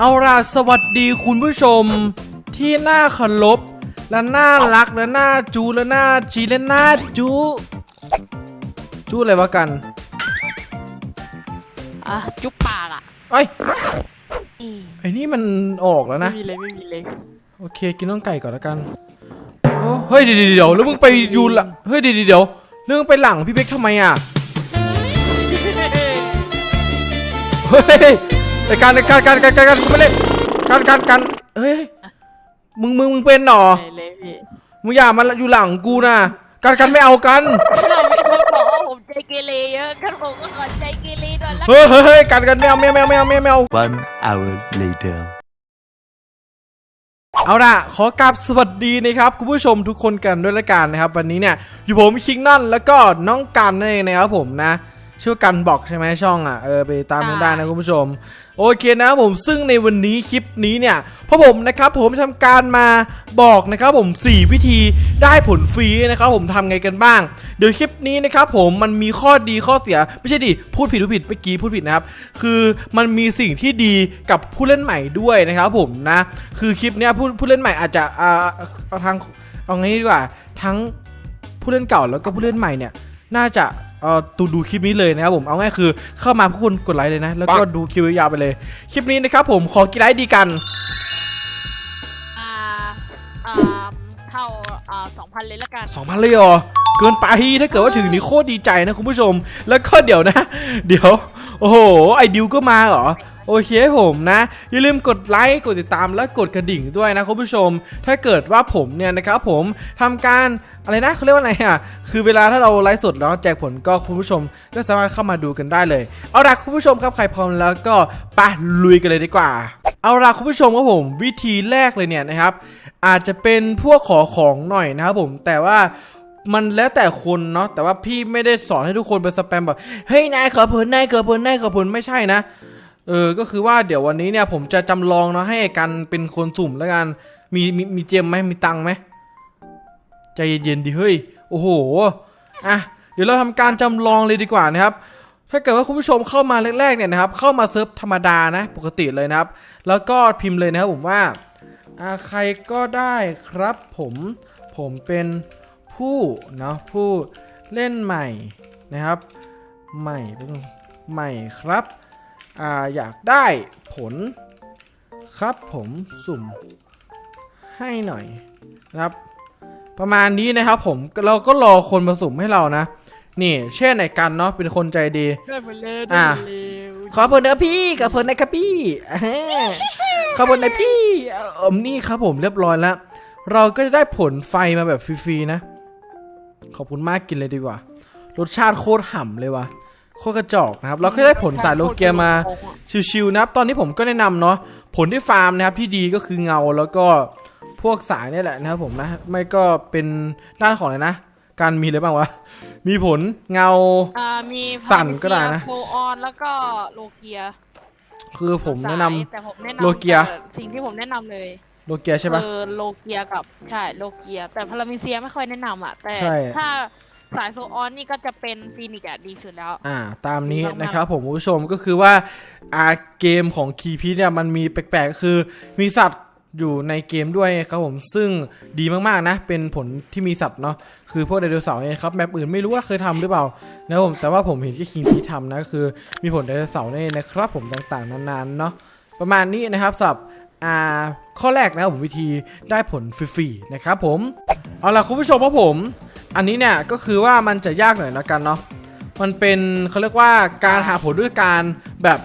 เอาล่ะสวัสดีคุณผู้ชม ที่น่าเคารพและน่ารักและน่าจูและน่าจีและน่าจูจูอะไรวะกันอะจุ๊บปากอะเอ้ยอืมไอ้นี่มันออกแล้วไม่นะ มีเลยไม่มีเลยโอเคกินน้องไก่ก่อนแล้วกันโอ้เฮ้ยเดี๋ยวเดี๋ยวแล้วมึงไปอยู่หลังเฮ้ยเดี๋ยวเดี๋ยวเรื่องไปหลังพี่เบ๊กทำไมอะเฮ้ย ไอการไอการการการการการกูไม่เล่นการการการเฮ้ยมึงมึงมึงเป็นหรอไม่เลยพี่มึงอย่ามาอยู่หลังกูนะการกันไม่เอากันเราไม่คนบอกว่าผมใจเกเรเยอะกันผมก็ขอใจเกเรหน่อยละเฮ้ยเฮ้ยเฮ้ยการกันไม่เอาไม่เอาไม่เอาไม่เอาไม่เอาไม่เอา One hour later. เอาล่ะ ขอกราบสวัสดีนะครับคุณผู้ชมทุกคนกันด้วยละกันนะครับ วันนี้เนี่ยอยู่ผมคิงนั่นแล้วก็น้องกันนั่นเองนะครับผมนะชื่อกันบอกใช่ไหมช่องอะเออไปตามกันได้นะคุณผู้ชม โอเคนะผมซึ่งในวันนี้คลิปนี้เนี่ยพอผมนะครับผมทำการมาบอกนะครับผม 4 วิธีได้ผลฟรีนะครับผมทำไงกันบ้าง เดี๋ยวคลิปนี้นะครับผมมันมีข้อดีข้อเสีย ไม่ใช่ดิพูดผิดพูดผิดเมื่อกี้พูดผิดนะครับ คือมันมีสิ่งที่ดีกับผู้เล่นใหม่ด้วยนะครับผมนะคือคลิปเนี้ยผู้ผู้เล่นใหม่อาจจะอ่าเอาทางเอางี้ดีกว่า ทั้งผู้เล่นเก่าแล้วก็ผู้เล่นใหม่เนี่ยน่าจะ เอ่อดูดูคลิปนี้เลยนะครับผมเอาง่ายคือเข้ามาพวกคุณกดไลค์เลยนะ แล้วก็ดูคลิปยาวๆไปเลย คลิปนี้นะครับผมขอกี่ไลค์ดีกันอ่าอ่าเท่าอ่าสองพันเลยละกัน2,000เลยเหรอเกินไปถ้าเกิดว่าถึงนี้โคตรดีใจนะคุณผู้ชม แล้วก็เดี๋ยวนะ เดี๋ยว โอ้โหไอดิวก็มาเหรอ โอเคผมนะ อย่าลืมกดไลค์กดติดตามและกดกระดิ่งด้วยนะคุณผู้ชม ถ้าเกิดว่าผมเนี่ยนะครับผมทำการอะไรนะเขาเรียกว่าอะไรอะ คือเวลาถ้าเราไลฟ์สดแล้วแจกผลก็คุณผู้ชมก็สามารถเข้ามาดูกันได้เลย เอาล่ะคุณผู้ชมครับใครพร้อมแล้วก็ไปลุยกันเลยดีกว่า เอาล่ะคุณผู้ชมครับผมวิธีแรกเลยเนี่ยนะครับ อาจจะเป็นพวกขอของหน่อยนะครับผมแต่ว่ามันแล้วแต่คนเนาะแต่ว่าพี่ไม่ได้สอนให้ทุกคนไปสแปมแบบเฮ้ยนายขอผลนายขอผลนายขอผลไม่ใช่นะ เออ ก็คือว่าเดี๋ยววันนี้เนี่ยผมจะจำลองเนาะให้กันเป็นคนสุ่มแล้วกัน มีมีมีเจมไหมมีตังไหมใจเย็นๆดิเฮ้ย โอ้โห อะ เดี๋ยวเราทำการจำลองเลยดีกว่านะครับ ถ้าเกิดว่าคุณผู้ชมเข้ามาแรกๆเนี่ยนะครับ เข้ามาเซิร์ฟธรรมดานะ ปกติเลยนะครับ แล้วก็พิมพ์เลยนะครับผมว่าอ่าใครก็ได้ครับผมผมเป็นผู้เนาะผู้เล่นใหม่นะครับ ใหม่ใหม่ครับ อ่าอยากได้ผลครับผมสุ่มให้หน่อยนะครับ ประมาณนี้นะครับผมเราก็รอคนมาสุ่มให้เรานะ นี่เช่นไหนกันเนาะเป็นคนใจดีได้ไปเลยอะได้ไปเลยขอผลนะพี่กับผลนะครับพี่อ่าขอผลนะพี่เอมนี่ครับผมเรียบร้อยแล้ว เราก็จะได้ผลไฟมาแบบฟรีๆนะ ขอบคุณมากกินเลยดีกว่า รสชาติโคตรห่ำเลยว่ะ โคตรกระจอกนะครับเราก็ได้ผลสายโลเกียมาชิวๆนะครับตอนนี้ผมก็แนะนำเนาะผลที่ฟาร์มนะครับที่ดีก็คือเงาแล้วก็พวกสายเนี่ยแหละนะครับผมนะไม่ก็เป็นด้านของอะไรนะ การมีอะไรบ้างวะมีผลเงาอ่ามีสั่นก็ได้นะโฟออนแล้วก็โลเกีย คือผมแนะนำสายแต่ผมแนะนำโลเกียแต่สิ่งที่ผมแนะนำเลยโลเกียใช่ปะเออโลเกียกับใช่โลเกีย แต่พารามิเซียไม่ค่อยแนะนำอะแต่ใช่ถ้า สายโซออนนี่ก็จะเป็นฟีนิกซ์อะดีสุดแล้ว อ่า ตามนี้ดีมากๆนะครับผมคุณผู้ชมก็คือว่าอาเกมของคีพีเนี่ยมันมีแปลกๆก็คือมีสัตว์อยู่ในเกมด้วยครับผมซึ่งดีมากๆนะ เป็นผลที่มีสัตว์เนาะคือพวกไดโนเสาร์เนี่ยครับแมปอื่นไม่รู้ว่าเคยทำหรือเปล่านะครับผมแต่ว่าผมเห็นที่คิงพีทำนะก็คือ มีผลไดโนเสาร์เนี่ยนะครับผมต่างๆนานๆเนาะประมาณนี้นะครับสำหรับอ่าข้อแรกนะครับผมวิธีได้ผลฟรีๆนะครับผมเอาล่ะคุณผู้ชมครับผม อันนี้เนี่ยก็คือว่ามันจะยากหน่อยละกันเนาะมันเป็นเขาเรียกว่าการหาผลด้วยการแบบ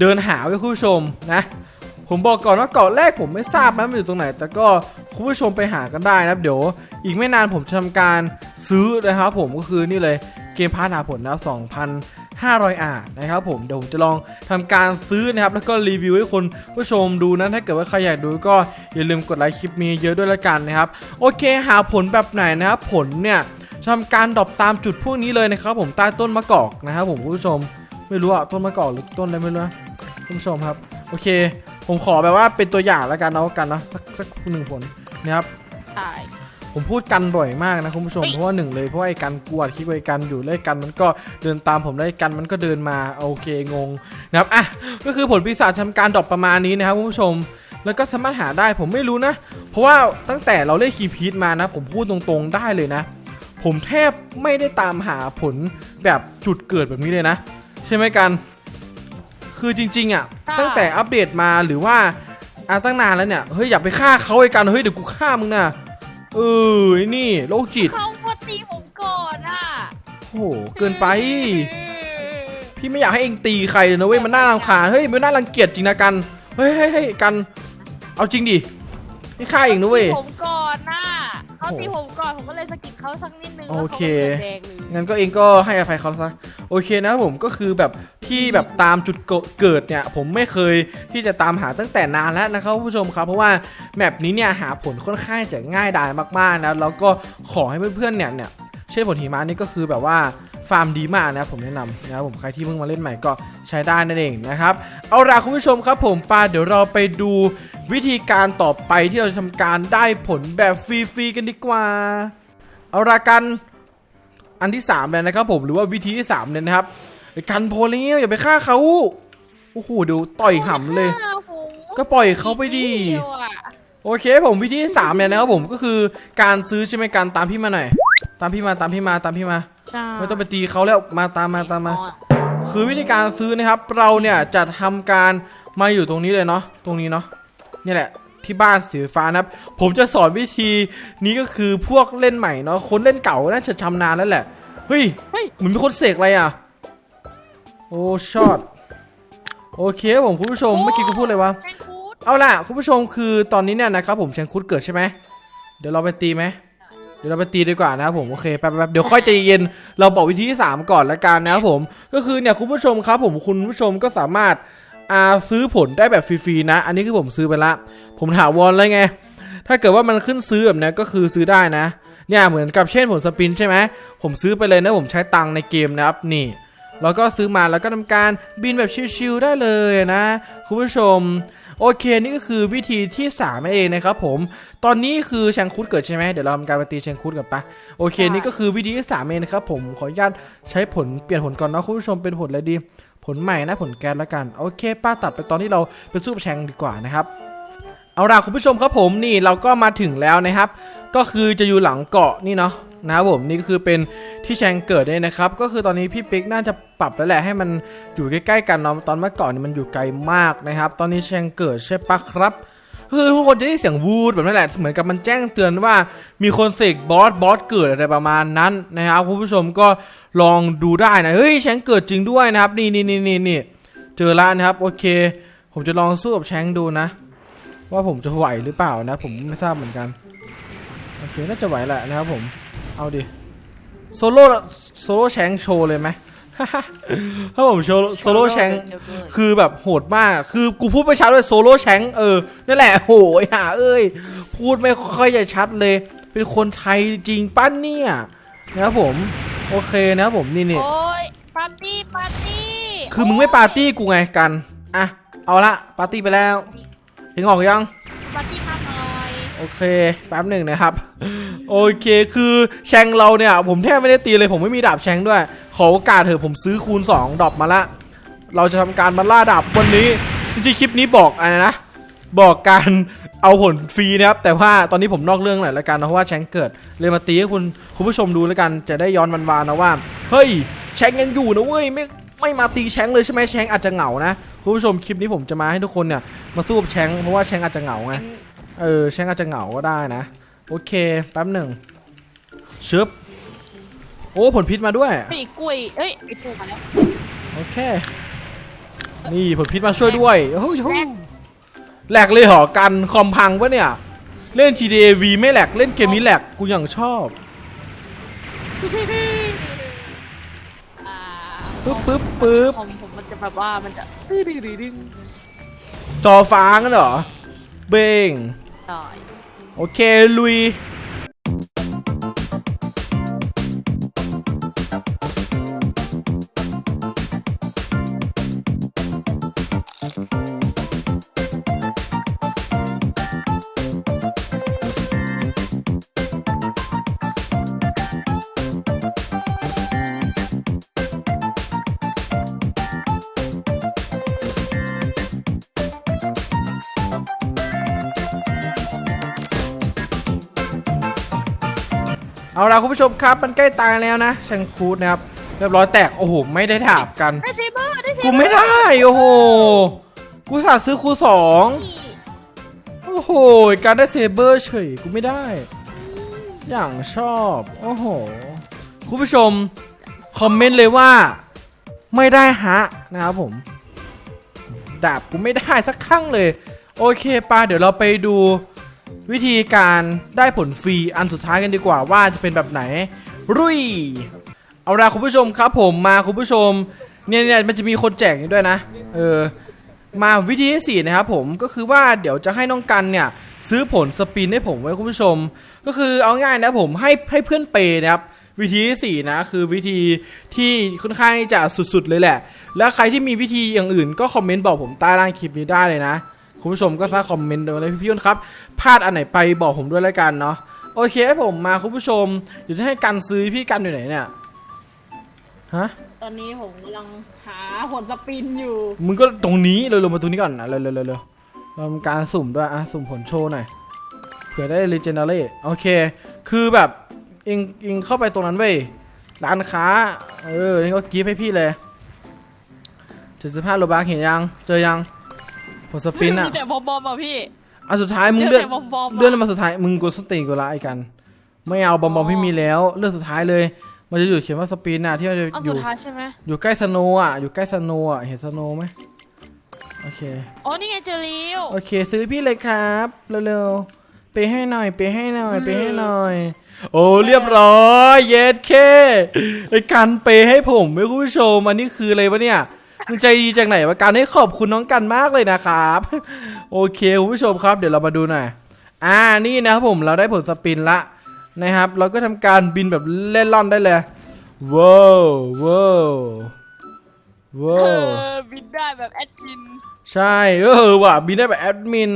เดินหาไว้คุณผู้ชมนะ ผมบอกก่อนว่าเกาะแรกผมไม่ทราบนะมันอยู่ตรงไหน แต่ก็คุณผู้ชมไปหากันได้นะเดี๋ยว อีกไม่นานผมจะทำการซื้อนะครับผมก็คือนี่เลยเกมพาร์ทหาผลนะ2,000 500R นะครับผมเดี๋ยวผมจะลองทำการซื้อนะครับ แล้วก็รีวิวให้คนผู้ชมดูนะถ้าเกิดว่าใครอยากดูก็อย่าลืมกดไลค์คลิปนี้เยอะด้วยละกันนะครับ โอเคหาผลแบบไหนนะครับผลเนี่ยทำการดรอปตามจุดพวกนี้เลยนะครับผมใต้ต้นมะกอกนะครับผมผู้ชมไม่รู้อะต้นมะกอกหรือต้นอะไรไม่รู้นะผู้ชมครับ โอเค ผมขอแบบว่าเป็นตัวอย่างละกันเนาะกันนะสักสักหนึ่งผลนะครับ ผมพูดกันบ่อยมากนะคุณผู้ชมเฮ้ยเพราะว่าหนึ่งเลยเพราะว่าไอ้กันกลัวคลิปไอ้กันอยู่แล้วไอ้กันมันก็เดินตามผมแล้วไอ้กันมันก็เดินมาโอเคงงนะครับอะก็คือผลปีศาจทำการดรอปประมาณนี้นะครับคุณผู้ชมแล้วก็สามารถหาได้ผมไม่รู้นะ เพราะว่าตั้งแต่เราเล่นคีย์พีทมานะ ผมพูดตรงๆได้เลยนะ ผมแทบไม่ได้ตามหาผลแบบจุดเกิดแบบนี้เลยนะ ใช่ไหมกัน คือจริง ๆอะค่ะตั้งแต่อัปเดตมาหรือว่าอะตั้งนานแล้วเนี่ยเฮ้ยอย่าไปฆ่าเขาไอ้กันเฮ้ยเดี๋ยวกูฆ่ามึงนะ เออไอ้นี่โรคจิต เขามาตีผมก่อนอะโอ้โห เกินไป พี่ไม่อยากให้เองตีใครเลยนะเว้ย มันน่ารำคาญ เฮ้ย มันน่ารังเกียจจริงนะกัน เฮ้ยเฮ้ยเฮ้ยกัน เอาจริงดินี่ฆ่าเองนะเว้ย ตีผมก่อนน่ะ เขาโอ้โหตีผมก่อนผมก็เลยสะกิดเขาสักนิดนึงแล้วโอเขาเค ก็เกิดแดงเลยงั้นก็เองก็ให้อภัยเขาซะโอเคนะครับผมก็คือแบบที่แบบตามจุดเกิดเนี่ย ผมไม่เคยที่จะตามหาตั้งแต่นานแล้วนะครับคุณผู้ชมครับเพราะว่าแมปนี้เนี่ยหาผลค่อนข้างจะง่ายดายมากๆนะแล้วก็ขอให้เพื่อนๆเนี่ยเนี่ยเช่นผลหิมะนี่ก็คือแบบว่าฟาร์มดีมากนะผมแนะนำนะครับผมใครที่เพิ่งมาเล่นใหม่ก็ใช้ได้นั่นเองนะครับเอาล่ะคุณผู้ชมครับผมปาเดี๋ยวเราไปดู วิธีการต่อไปที่เราจะทำการได้ผลแบบฟรีๆกันดีกว่า เอาละกันอันที่3เลยนะครับผมหรือว่าวิธีที่3เนี่ยนะครับไอ้กันโพลเลี้ยวอย่าไปฆ่าเขาโอ้โหเดี๋ยวต่อยห่ำเลยฆ่าผมก็ปล่อยเขาไปดีนิเยวอะโอเคผมวิธีที่3เนี่ยนะครับผมก็คือการซื้อใช่ไหมการตามพี่มาหน่อยตามพี่มาตามพี่มาตามพี่มาใช่ไม่ต้องไปตีเขาแล้วมาตามมาตามมาอ๋อคือวิธีการซื้อนะครับ เราเนี่ยจะทำการมาอยู่ตรงนี้เลยเนาะตรงนี้เนาะ นี่แหละที่บ้านสีฟ้านะครับ ผมจะสอนวิธีนี้ก็คือพวกเล่นใหม่เนาะคนเล่นเก่าน่าจะชำนาญแล้วแหละเฮ้ยเฮ้ย เหมือนมีคนเสกอะไรอะ โอ้ช็อตโอเคผมคุณผู้ชมเมื่อกี้กูพูดเลยวะแมงคูดเอาล่ะคุณผู้ชมคือตอนนี้เนี่ยนะครับผมแชงคุดเกิดใช่ไหมเดี๋ยวเราไปตีไหมเดี๋ยวเราไปตีดีกว่านะครับผมโอเคแป๊บแป๊บเดี๋ยวค่อยใจเย็นเราบอกวิธีที่สามก่อนละกันนะครับผมก็คือเนี่ยคุณผู้ชมครับผมคุณผู้ชมก็สามารถ อ่าซื้อผลได้แบบฟรีๆนะ อันนี้คือผมซื้อไปละ ผมถาวรแล้วไง ถ้าเกิดว่ามันขึ้นซื้อแบบนี้ก็คือซื้อได้นะ เนี่ยเหมือนกับเช่นผลสปินใช่ไหม ผมซื้อไปเลยนะผมใช้ตังในเกมนะครับนี่แล้วก็ซื้อมาแล้วก็ทำการบินแบบชิลๆได้เลยนะ คุณผู้ชม โอเคนี่ก็คือวิธีที่3นั่นเองนะครับผม ตอนนี้คือแชงคุดเกิดใช่ไหมเดี๋ยวเราทำการไปตีแชงคุดกันปะโอเคนี่ก็คือวิธีที่3เองนะครับผมขออนุญาตใช้ผลเปลี่ยนผลก่อนนะคุณผู้ชมเป็นผลอะไรดี ผลใหม่นะผลแก๊สล้วกันโอเค ป้าตัดไปตอนที่เราไปสู้แชงดีกว่านะครับเอาล่ะคุณผู้ชมครับผมนี่เราก็มาถึงแล้วนะครับ ก็คือจะอยู่หลังเกาะนี่เนาะ นะครับผมนี่ก็คือเป็นที่แชงเกิดเนี่ยนะครับ ก็คือตอนนี้พี่ปิ๊กน่าจะปรับแล้วแหละให้มันอยู่ใกล้ๆกันเนาะตอนเมื่อก่อนนี่มันอยู่ไกลมากนะครับ ตอนนี้แชงเกิดใช่ปะครับคือทุกคนจะได้เสียงวูดแบบนั้นแหละเหมือนกับมันแจ้งเตือนว่ามีคนเสกบอสบอสเกิดอะไรประมาณนั้นนะครับคุณผู้ชมก็ลองดูได้นะเฮ้ยแชงเกิดจริงด้วยนะครับ นี่นี่นี่นี่นี่เจอแล้วนะครับโอเค ผมจะลองสู้กับแชงดูนะ ว่าผมจะไหวหรือเปล่านะ ผมไม่ทราบเหมือนกันโอเคน่าจะไหวแหละนะครับผม เอาดิ โซโล่โซโล่แชงโชว์เลยไหม ถ้าผมโชว์โซโล่แชงคือแบบโหดมาก คือกูพูดไม่ชัดเลยโซโล่แชงเออ นั่นแหละโหยหาเอ้ย พูดไม่ค่อยจะชัดเลย เป็นคนไทยจริงป้ะเนี่ยนะครับผม โอเคนะครับผมนี่นี่โอ้ยปาร์ตี้ปาร์ตี้คือมึงไม่ปาร์ตี้กูไงกัน อะ เอาละปาร์ตี้ไปแล้วถึงออกยังปาร์ตี้มาหน่ อยโอเค แป๊บหนึ่งนะครับ โอเคคือแชงเราเนี่ย ผมแทบไม่ได้ตีเลยผมไม่มีดาบแชงด้วย ขอโอกาสเถอะผมซื้อคูณ 2 ดอปมาละ เราจะทำการมาล่าดาบวันนี้ จริงๆคลิปนี้บอกอะไรนะ บอกการเอาผลฟรีนะครับ แต่ว่าตอนนี้ผมนอกเรื่องหน่อยละกันนะเพราะว่าแชงเกิดเลยมาตีให้คุณคุณผู้ชมดูแล้วกันจะได้ย้อนวันวานนะว่าเฮ้ยแชงยังอยู่นะเว้ยไม่ไม่มาตีแชงเลยใช่ไหมแชงอาจจะเหงานะคุณผู้ชมคลิปนี้ผมจะมาให้ทุกคนเนี่ยมาสู้กับแชงเพราะว่าแชงอาจจะเหงาไง เออแชงอาจจะเหงาก็ได้นะ โอเค แป๊บหนึ่งชึบโอ้ ผลพิษมาด้วย ไอ้กล้วยเอ้ยไอ้ปูมาแล้ว โอเค นี่ผลพิษมาช่วยด้วยโอ้โหแหลกเลยเหรอกันคอมพังปะเนี่ย เล่น GTA V ไม่แหลก เล่นเกมนี้แหลก กูยังชอบอ่าปึ๊บปึ๊บปึ๊บผมผมมันจะแบบว่ามันจะตื้อดื้อดื้อดึงจอฟ้างั้นเหรอ เบง หน่อยโอเคลุย เอาล่ะคุณผู้ชมครับมันใกล้ตายแล้วนะชังคูดนะครับเรียบร้อยแตกโอ้โหไม่ได้ถาบกัน ได้เซเบอร์ได้เซเบอร์กูไม่ได้โอ้โหกูสาซื้อคูสองนี่โอ้โหการได้เซเบอร์เฉยกูไม่ได้ อย่างชอบโอ้โหคุณผู้ชมคอมเมนต์เลยว่า ไม่ได้ฮะนะครับผมดาบกูไม่ได้สักครั้งเลย โอเคปาเดี๋ยวเราไปดู วิธีการได้ผลฟรีอันสุดท้ายกันดีกว่าว่าจะเป็นแบบไหน รุ่ย เอาละคุณผู้ชมครับผมมาคุณผู้ชมเนี่ยเนี่ยมันจะมีคนแจกนี่ด้วยนะ เออ มาวิธีที่สี่นะครับผมก็คือว่าเดี๋ยวจะให้น้องกันเนี่ย ซื้อผลสปินให้ผมไว้คุณผู้ชม ก็คือเอาง่ายนะผมให้ให้เพื่อนเปย์นะครับวิธีที่สี่นะคือวิธีที่ค่อนข้างจะสุดๆเลยแหละ แล้วใครที่มีวิธีอย่างอื่นก็คอมเมนต์บอกผมใต้ล่างคลิปนี้ได้เลยนะ คุณผู้ชมก็สามารถคอมเมนต์เลยพี่ๆครับพลาดอันไหนไปบอกผมด้วยแล้วกันเนาะโอเคให้ผมมาคุณผู้ชมเดี๋ยวจะให้กันซื้อพี่กันอยู่ไหนเนี่ยฮะตอนนี้ผมกำลังหาผลสปินอยู่ มึงก็ตรงนี้เร็วๆมาตรงนี้ก่อนนะเร็วๆเร็วๆเร็วๆเราทำการสุ่มด้วยอะสุ่มผลโชว์หน่อยเผื่อได้ legendary โอเค คือแบบเองเองเข้าไปตรงนั้นเว้ยร้านค้า เออนี่ก็กิฟต์ให้พี่เลยเจ็ดสิบห้าโลบาร์เห็นยัง เจอยัง ผลสปินอะมีแต่บอมบอมอะพี่ อันสุดท้ายมึงเจอเลื่อนแต่บอมบอมเลื่อนมาสุดท้ายมึงกดสติกูละไอ้กัน ไม่เอาบอมบอมอ๋อพี่มีแล้วเลื่อนสุดท้ายเลย มันจะอยู่เขียนว่าสปินอะที่มันจะอันอสุยู่ดท้ายใช่ไหมอยู่ใกล้สโนว์อะอยู่ใกล้สโนว์อะเห็นสโนว์ไหมโอเค อ๋อนี่ไงเจอริว โอเคซื้อพี่เลยครับเร็วๆไปให้หน่อยไปให้หน่อยไปให้หน่อย โอ้เรียบร้อยเยสเคไอ้การเปย์ให้ผมไม่คุณผู้ชมอันนี้คืออะไรวะเนี่ย มึงใจดีจากไหนวะการให้ขอบคุณน้องกันมากเลยนะครับ โอเคคุณผู้ชมครับเดี๋ยวเรามาดูหน่อย อ่านี่นะครับผมเราได้ผลสปินละนะครับ เราก็ทำการบินแบบเล่นล่อนได้เลยว้าวว้าวว้าเอวอบินได้แบบแอดมิน ใช่เออว่ะบินได้แบบแอดมิน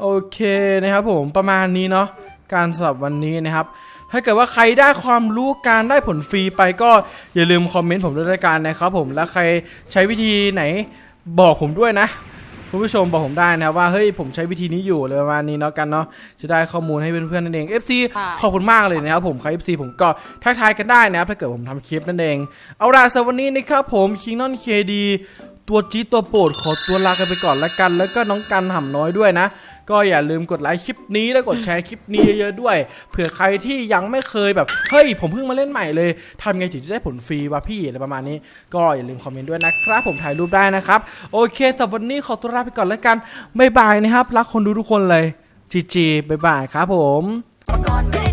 โอเคนะครับผมประมาณนี้เนาะการสำหรับวันนี้นะครับ ถ้าเกิดว่าใครได้ความรู้การได้ผลฟรีไปก็อย่าลืมคอมเมนต์ผมด้วยละกันนะครับผมแล้วใครใช้วิธีไหนบอกผมด้วยนะคุณผู้ชมบอกผมได้นะว่าเฮ้ยผมใช้วิธีนี้อยู่เลยประมาณนี้เนาะกันเนาะจะได้ข้อมูลให้เพื่อนๆนั่นเอง FC ค่ะขอบคุณมากเลยนะครับผมใคร FC ผมก็ทักทายกันได้นะครับถ้าเกิดผมทำคลิปนั่นเอง เอาล่ะสำหรับวันนี้นะครับผมคิงนอนเคดีตัวจี๊ดตัวโปรดขอตัวลากันไปก่อนละกัน แล้วก็น้องกันห่ำน้อยด้วยนะ ก็อย่าลืมกดไลค์คลิปนี้แล้วกดแชร์คลิปนี้เยอะๆด้วย เผื่อใครที่ยังไม่เคยแบบ เฮ้ย ผมเพิ่งมาเล่นใหม่เลยทำไงถึงจะได้ผลฟรีวะพี่อะไรประมาณนี้ ก็อย่าลืมคอมเมนต์ด้วยนะครับ ผมถ่ายรูปได้นะครับ โอเคสำหรับวันนี้ขอตัวลาไปก่อนแล้วกันบ๊ายบายนะครับ รักคนดูทุกคนเลยจีจีบ๊ายบายครับผม